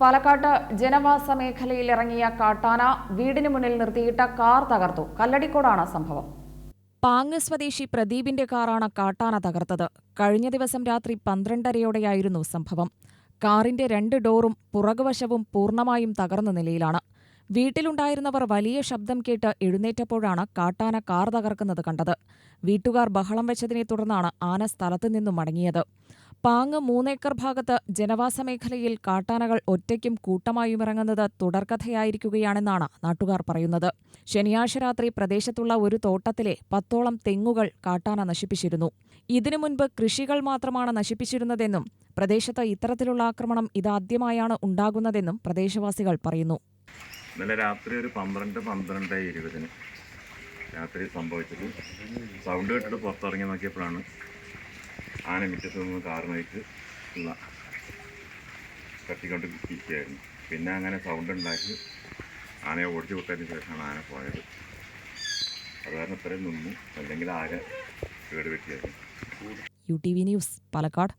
പാലക്കാട്ട് ജനവാസ മേഖലയിൽ ഇറങ്ങിയ കാട്ടാന വീടിന് മുന്നിൽ നിർത്തിയിട്ട കാർ തകർത്തു. കല്ലടിക്കോടാണ് സംഭവം. പാങ്ങ് സ്വദേശി പ്രദീപിന്റെ കാറാണ് കാട്ടാന തകർത്തത്. കഴിഞ്ഞ ദിവസം രാത്രി പന്ത്രണ്ടരയോടെയായിരുന്നു സംഭവം. കാറിന്റെ രണ്ട് ഡോറും പുറകുവശവും പൂർണമായും തകർന്ന നിലയിലാണ്. വീട്ടിലുണ്ടായിരുന്നവർ വലിയ ശബ്ദം കേട്ട് എഴുന്നേറ്റപ്പോഴാണ് കാട്ടാന കാർ തകർക്കുന്നത് കണ്ടത്. വീട്ടുകാർ ബഹളം വെച്ചതിനെ തുടർന്നാണ് ആന സ്ഥലത്തു നിന്നും മടങ്ങിയത്. പാങ്ങ് മൂന്നേക്കർ ഭാഗത്ത് ജനവാസ മേഖലയിൽ കാട്ടാനകൾ ഒറ്റയ്ക്കും കൂട്ടമായും ഇറങ്ങുന്നത് തുടർക്കഥയായിരിക്കുകയാണെന്നാണ് നാട്ടുകാർ പറയുന്നത്. ശനിയാഴ്ച രാത്രി പ്രദേശത്തുള്ള ഒരു തോട്ടത്തിലെ പത്തോളം തെങ്ങുകൾ കാട്ടാന നശിപ്പിച്ചിരുന്നു. ഇതിനു മുൻപ് കൃഷികൾ മാത്രമാണ് നശിപ്പിച്ചിരുന്നതെന്നും പ്രദേശത്ത് ഇത്തരത്തിലുള്ള ആക്രമണം ഇതാദ്യമായാണ് ഉണ്ടാകുന്നതെന്നും പ്രദേശവാസികൾ പറയുന്നു. ഇന്നലെ രാത്രി ഒരു പന്ത്രണ്ട് പന്ത്രണ്ട് ഇരുപതിന് രാത്രി സംഭവിച്ചത്. സൗണ്ട് കേട്ടിട്ട് പുറത്തിറങ്ങി നോക്കിയപ്പോഴാണ് ആന മുറ്റത്ത് നിന്ന് കാറുമായിട്ട് ഉള്ള കത്തിക്കൊണ്ട് ഇരിക്കുകയായിരുന്നു. പിന്നെ അങ്ങനെ സൗണ്ട് ഉണ്ടാക്കി ആനയെ ഓടിച്ചു വിട്ടതിന് ശേഷമാണ് ആന പോയത്. അത് കാരണം ഇത്രയും നിന്നു. അല്ലെങ്കിൽ ആകെ കേട് വെട്ടിയായിരുന്നു U T V news Palakkad.